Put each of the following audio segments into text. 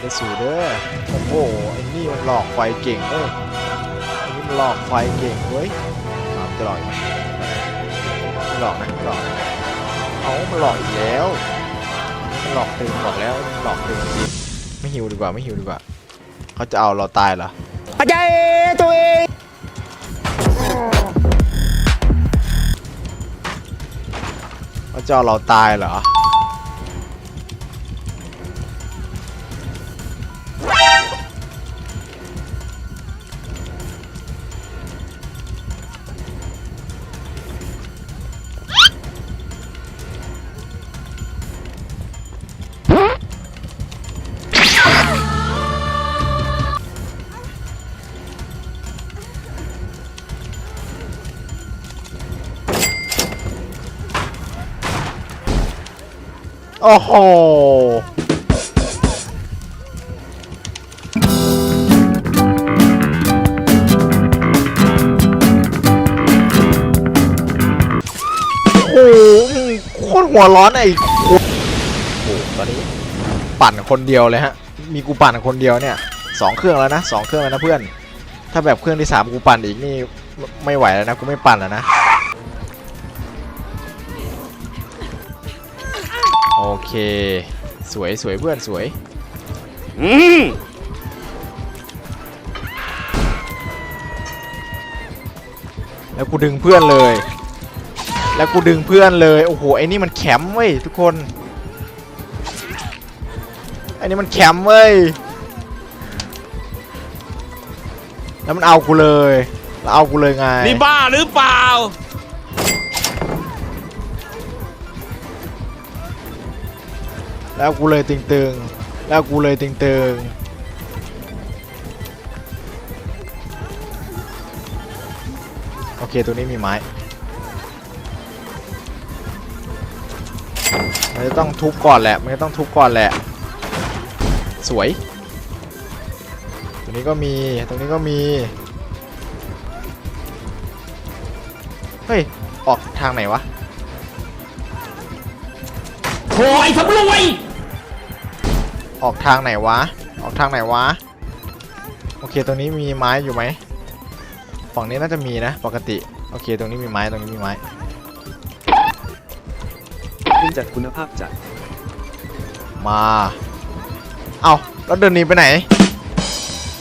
เดสูเด้อโอ้โหไอ้นี่มันหลอกไฟเก่งเว้ยไอ้นี่มันหลอกไฟเก่งเว้ยอ้ามันจะหลอกไหมไม่หลอกนะหลอกเอามันหลอกอีกแล้วมันหลอกตึงบอกแล้วมันหลอกตึงจริงไม่หิวดีกว่าไม่หิวดีกว่าเขาจะเอาเราตายเหรออาจารย์ตัวเองเขาจะเอาเราตายเหรอ โอ้โหโอ้โหโคตรหัวร้อนไอ้โอ้โหตอนนี้ปั่นคนเดียวเลยฮะ มีกูปั่นคนเดียวเนี่ยสองเครื่องแล้วนะสองเครื่องแล้วนะเพื่อน ถ้าแบบเครื่องที่สามกูปั่นอีกนี่ไม่ไหวแล้วนะกูไม่ปั่นแล้วนะ เค สวยสวยเพื่อนสวยอืมแล้วกูดึงเพื่อนเลย แล้วกูดึงเพื่อนเลย โอ้โห ไอ้นี่มันแคมป์เว้ยทุกคน ไอ้นี่มันแคมป์เว้ย แล้วมันเอากูเลย แล้วเอากูเลยไง นี่บ้าหรือเปล่า แล้วกูเลยตึงๆ แล้วกูเลยตึงๆโอเค ตัวนี้มีไม้มันจะต้องทุบก่อนแหละ มันจะต้องทุบก่อนแหละ สวย ตัวนี้ก็มี ตรงนี้ก็มี เฮ้ย ออกทางไหนวะโอยสำรวย ออกทางไหนวะ ออกทางไหนวะ โอเค ตรงนี้มีไม้อยู่ไหม ฝั่งนี้น่าจะมีนะ ปกติ โอเค ตรงนี้มีไม้ ตรงนี้มีไม้ขึ้นจัดคุณภาพจัด มา เอาแล้วเดินหนีไปไหน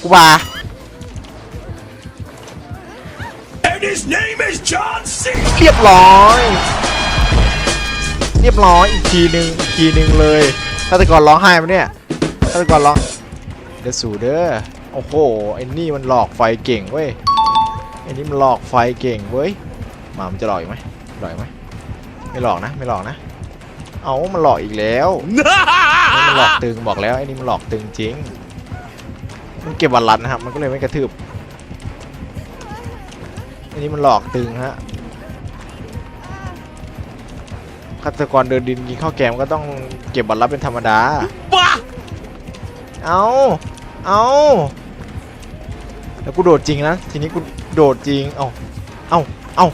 กูบา And his name is John C เรียบร้อย เรียบร้อยอีกทีหนึ่งอีกทีหนึ่งเลยฆาตกรร้องไห้ปะเนี่ย ฆาตกรร้องเดสู่เด้อโอ้โหไอ้นี่มันหลอกไฟเก่งเว้ยไอ้นี่มันหลอกไฟเก่งเว้ยมามันจะหลอกอีกไหมหลอกไหมไม่หลอกนะไม่หลอกนะ เอามันหลอกอีกแล้วมันหลอกตึงบอกแล้วไอ้นี่มันหลอกตึงจริงมันเก็บวันรันนะครับมันก็เลยไม่กระทืบไอ้นี่มันหลอกตึงฮะฆาตกรเดินดินกินข้าวแกงก็ต้องเก็บบัตรลับเป็นธรรมดาบ้า เอาเอาแล้วกูโดดจริงนะ ทีนี้กูโดดจริง เอาเอาเอา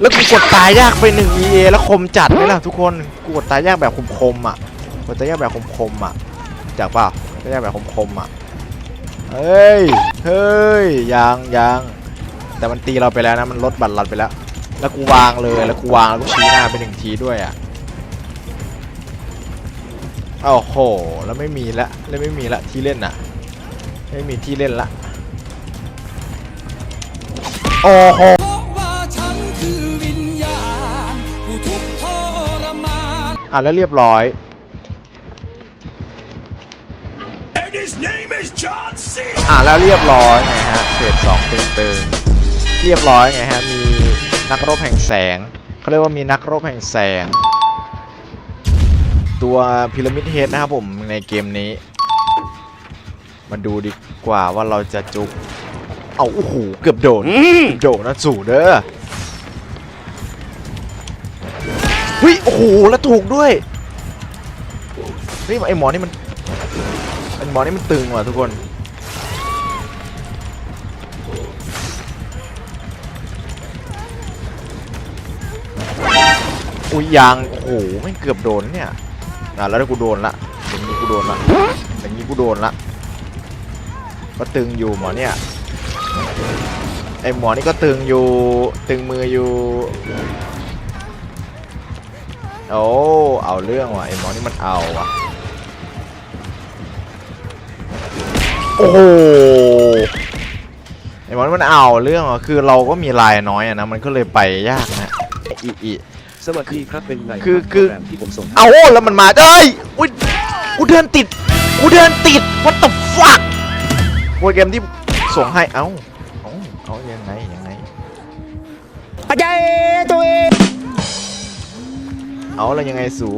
แล้วกูกดตายยากไปหนึ่ง EA แล้วคมจัดไหมล่ะทุกคนกูกดตายยากแบบคมๆอะกดตายยากแบบคมๆอะจากเปล่าตายยากแบบคมๆอะเฮ้ยเฮ้ยยังยังแต่มันตีเราไปแล้วนะมันลดบัตรลัดไปแล้ว แล้วกูวางเลยแล้วกูวางแล้วกูชี้หน้าไปหนึ่งทีด้วยอะ โอ้โห แล้วไม่มีละแล้วไม่มีละที่เล่นอะ ไม่มีที่เล่นละ โอ้โหว่าฉันคือวิญญาณผู้ทุกข์ทรมานอะแล้วเรียบร้อย And his name is John C อะแล้วเรียบร้อยไงฮะเฟสสองตึงๆ เรียบร้อยไงฮะ มีนักรบแห่งแสงเขาเรียกว่ามีนักรบแห่งแสง ตัวพีระมิดเฮดนะครับผมในเกมนี้ มาดูดีกว่าว่าเราจะจุก เอาโอ้โหเกือบโดนอืมโดดนะสู่เด้อเฮ้ยโอ้โหแล้วถูกด้วยเฮ้ยไอหมอนี่มันไอหมอนี่มันตึงว่ะทุกคนอุ้ยยางโอ้โหไม่งเกือบโดนเนี่ย อะแล้วถ้ากูโดนละอย่างนี้กูโดนละอย่างนี้กูโดนละก็ตึงอยู่หมอเนี่ยไอหมอนี่ก็ตึงอยู่ตึงมืออยู่โอ้เอาเรื่องว่ะไอหมอนี่มันเอาว่ะโอ้โหไอหมอนี่มันเอาเรื่องว่ะคือเราก็มีลายน้อยอะนะมันก็เลยไปยากนะอีอี สวัสดีครับเป็นไงคือรับคือ โปรแกรมที่ผมส่งให้เอาแล้วมันมาเอ้ยอุ้ยกูเดินติดกูเดินติด what the fuck โปรแกรมที่ส่งให้เอ้าเอ้าเอายังไงยังไงอาจารย์ตัวเองเอาแล้วยังไงสู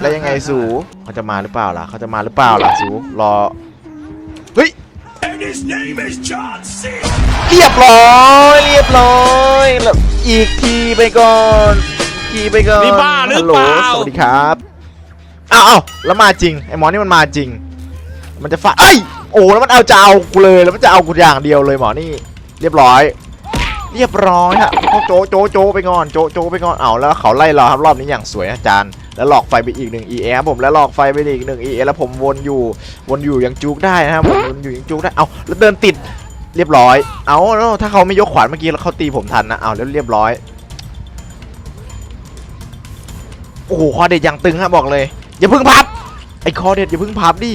แล้วยังไงสูเขาจะมาหรือเปล่าล่ะเขาจะมาหรือเปล่าล่ะสูรอเฮ้ย And his name is John C. เรียบร้อยเรียบร้อยแล้วอีกทีไปก่อนอีกทีไปก่อนนี่บ้าหรือฮัลโหลเปล่าสวัสดีครับอ้าวอ้าวแล้วมาจริงไอ้หมอนี่มันมาจริง มันจะฟาดเอ้ยโอ้แล้วมันเอาจะเอากูเลยแล้วมันจะเอากูอย่างเดียวเลยหมอนี่ เรียบร้อย เรียบร้อยฮะเขาโจโจโจไปก่อนโจโจไปก่อนเอาแล้วเขาไล่เราครับรอบนี้อย่างสวยอาจารย์ แล้วหลอกไฟไปอีกหนึ่ง EA ครับผมแล้วหลอกไฟไปอีกหนึ่ง EA แล้วผมวนอยู่วนอยู่ยังจุกได้นะครับวนอยู่ยังจุกได้เอาแล้วเดินติดเรียบร้อย เอาแล้วถ้าเขาไม่ยกขวานเมื่อกี้แล้วเขาตีผมทันนะเอาแล้วเรียบร้อยโอ้โหคอเด็ดอย่างตึงฮะบอกเลยอย่าพึ่งพับไอ้คอเด็ดอย่าพึ่งพับดิ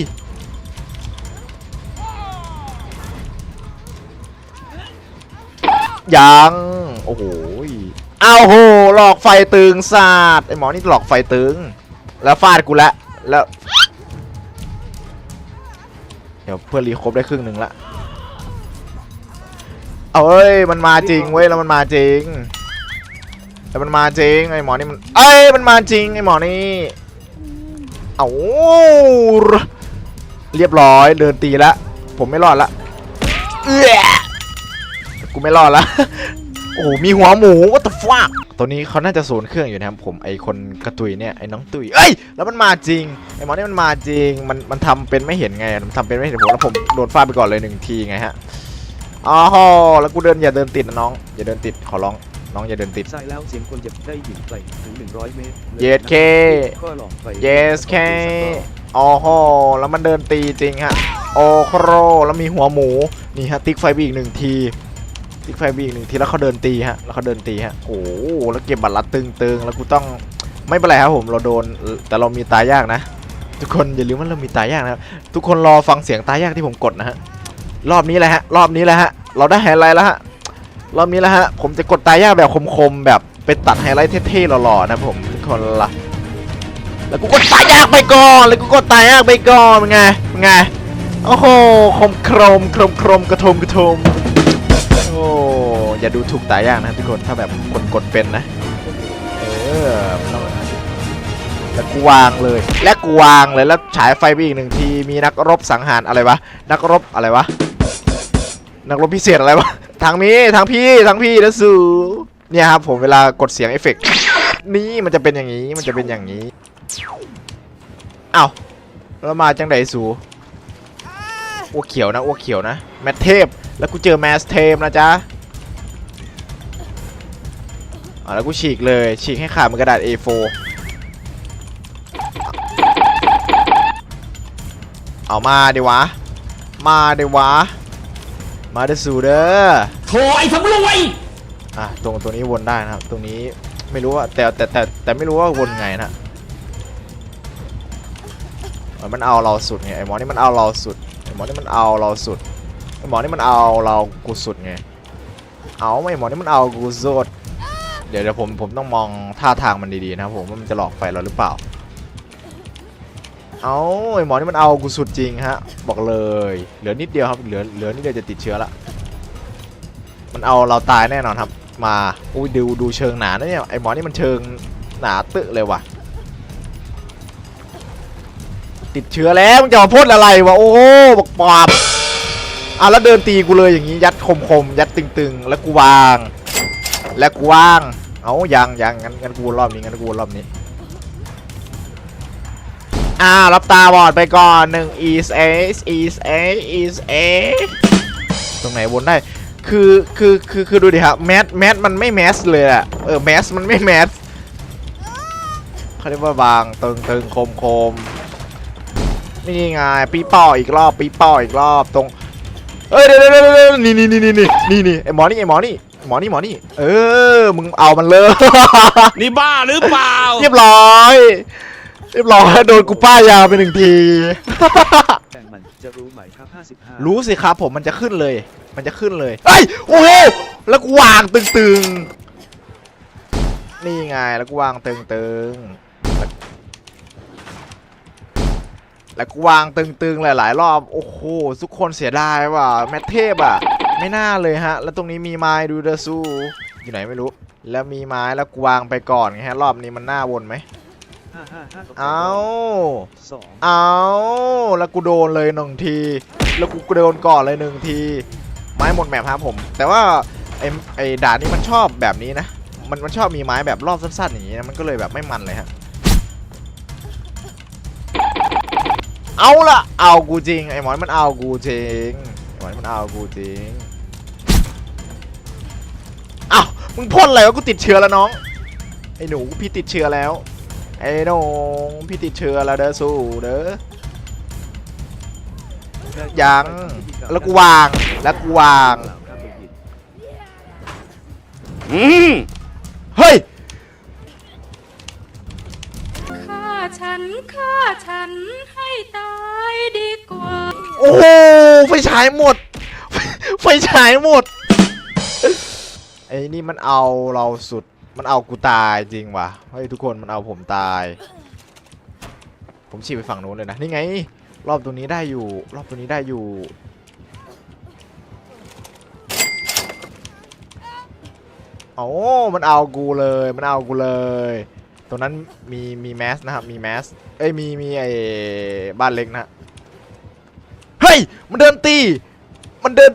ยังโอ้โห เอาโหหลอกไฟตึงสาดไอหมอนี่หลอกไฟตึง แล้วฟาดกูละแล้ว เดี๋ยวเพื่อนรีครบได้ครึ่งหนึ่งละเอาเอ้ยมันมาจริงเว้ยแล้วมันมาจริงแล้วมันมาจริงไอหมอนี่มันเอ้ยมันมาจริงไอหมอนี่เอาเรียบร้อยเดินตีละผมไม่รอดละเอื้อกูไม่รอดละ อ้โหมีหัวหมู what the fuck ตัวนี้เขาน่าจะศูนย์เครื่องอยู่นะครับผมไอคนกระตุยเนี่ยไอ้น้องตุยเอ้ยแล้วมันมาจริงไอหมอนี่มันมาจริงมันมันทำเป็นไม่เห็นไงมันทำเป็นไม่เห็นผมแล้วผมโดนฟาดไปก่อนเลยหนึ่งทีไงฮะอ๋อแล้วกูเดินอย่าเดินติดนะน้องอย่าเดินติดขอร้องน้องอย่าเดินติดใช่แล้วเสียงคนเจ็บได้ยินไกลถึง 100 เมตรล Yes, K ก็หลอกไป yes แค่อ๋อโหแล้วมันเดินตีจริงฮะโอ้โครแล้วมีหัวหมูนี่ฮะติ๊กไฟบีอีกหนึ่งที ติ๊กไฟบีอีกหนึ่งทีแล้วเขาเดินตีฮะแล้วเขาเดินตีฮะโอ้โหแล้วเก็บบัตรลัดตึงๆแล้วกูต้องไม่เป็นไรครับผมเราโดนแต่เรามีตายยากนะ ทุกคนอย่าลืมว่าเรามีตายยากนะครับทุกคนรอฟังเสียงตายยากที่ผมกดนะฮะรอบนี้แหละฮะรอบนี้แหละฮะเราได้ไฮไลท์แล้วฮะรอบนี้แหละฮะผมจะกดตายยากแบบคมๆแบบเป็นตัดไฮไลท์เท่ๆหล่อๆนะผมทุกคนละแล้วกูกดตายยากไปก่อนแล้วกูกดตายยากไปก่อนเป็นไงเป็นไงโอ้โหคมโครมโครมโครมกระทมกระทม อย่าดูถูกตายยากนะทุกคนถ้าแบบกดกดเป็นนะ เออมันต้องแล้วกูวางเลย และกูวางเลยแล้วฉายไฟไปอีกหนึ่งทีมีนักรบสังหารอะไรวะนักรบอะไรวะนักรบพิเศษอะไรวะทางมีทางพี่ทางพี่นะสูเนี่ยครับผมเวลากดเสียงเอฟเฟกต์นี่มันจะเป็นอย่างนี้มันจะเป็นอย่างนี้เอ้าแล้วมาจังไดสูอ้วกเขียวนะอ้วกเขียวนะแมทเทพแล้วกูเจอแมสเทมนะจ๊ะ อ่าแล้วกูฉีกเลยฉีกให้ขาดเหมือนกระดาษ A4 เอามาดิวะ มาดิวะ มาเดสูเด้อโถไอ้สำรวยอะตรงตัวนี้วนได้นะครับ ตรงนี้ไม่รู้ว่าแต่แต่แต่แต่ไม่รู้ว่าวนไงนะเออมันเอาเราสุดไงไอ้หมอนี่มันเอาเราสุดไอ้หมอนี่มันเอาเราสุดไอ้หมอนี่มันเอาเรากูสุดไงเอาไอ้หมอนี่มันเอากูสุด เดี๋ยวเดี๋ยวผมผมต้องมองท่าทางมันดีๆนะครับผมว่ามันจะหลอกไฟเราหรือเปล่า เอาไอหมอนี่มันเอากูสุดจริงฮะ บอกเลย เหลือนิดเดียวครับ เหลือเหลือนิดเดียวจะติดเชื้อละมันเอาเราตายแน่นอนครับ มาอุ้ยดูดูเชิงหนานะเนี่ยไอหมอนี่มันเชิงหนาตึเลยว่ะ ติดเชื้อแล้วมึงจะมาพ่นอะไรวะโอ้บอกปอบอะแล้วเดินตีกูเลยอย่างนี้ยัดคมคมๆยัดตึงๆ แล้วกูวาง แล้วกูวาง เอายังยังงั้นงั้นกูรอบนี้งั้นกูรอบนี้อ่ารับตาบอดไปก่อนหนึ่ง east a east a east a ตรงไหนวนได้ คือคือคือคือดูดิครับแมสแมสมันไม่แมสเลยอะเออแมสมันไม่แมสเขาเรียกว่าบางตึงตึงคมคมนี่ไงปีเป้าอีกรอบปีเป้าอีกรอบตรงเอ้ยเดี๋ยวเดี๋ยวเดี๋ยวเดี๋ยวนี่นี่นี่นี่นี่นี่นี่ไอหมอนี่ไอหมอนี่ หมอนี่หมอนี่ เออ มึงเอามันเลย นี่บ้าหรือเปล่า เรียบร้อย เรียบร้อย โดนกูป้ายยาไปหนึ่งที แต่มันจะรู้ไหมครับ55รู้สิครับผมมันจะขึ้นเลย มันจะขึ้นเลยเอ้ย โอ้โห แล้วกูวางตึงๆ นี่ไง แล้วกูวางตึงๆ แล้วกูวางตึงๆ หลายๆ รอบ โอ้โห ทุกคนเสียดายว่ะ แมทเทพอะ ไม่น่าเลยฮะ แล้วตรงนี้มีไม้ดูเดซูอยู่ไหนไม่รู้ แล้วมีไม้แล้วกวางไปก่อนไงฮะ รอบนี้มันน่าวนไหมเอาสองเอาแล้วกูโดนเลยหนึ่งที แล้วกูโดนก่อนเลยหนึ่งที ไม้หมดแมพครับผม แต่ว่าไอ้ไอ้ด่านนี้มันชอบแบบนี้นะ มันมันชอบมีไม้แบบรอบสั้นๆอย่างนี้นะมันก็เลยแบบไม่มันเลยฮะ เอาละเอากูจริงไอ้หมอนมันเอากูจริงไอ้หมอนมันเอากูจริง มึงพ่นอะไรวะกูติดเชื้อแล้วน้อง ไอ้หนูพี่ติดเชื้อแล้ว ไอ้หนูพี่ติดเชื้อแล้วเด้อสู้เด้อยังแล้วกูวางแล้วกูวางอืมเฮ้ยฆ่าฉันฆ่าฉันให้ตายดีกว่า โอ้โหไฟฉายหมด ไฟฉายหมด ไอ้นี่มันเอาเราสุด มันเอากูตายจริงว่ะ เฮ้ยทุกคนมันเอาผมตาย ผมฉีกไปฝั่งนู้นเลยนะ นี่ไง รอบตรงนี้ได้อยู่ รอบตรงนี้ได้อยู่ โอ้มันเอากูเลย มันเอากูเลย ตรงนั้นมีมีแมสนะครับ มีแมส เอ้ยมีมีไอ้บ้านเล็กนะ เฮ้ย มันเดินตี มันเดิน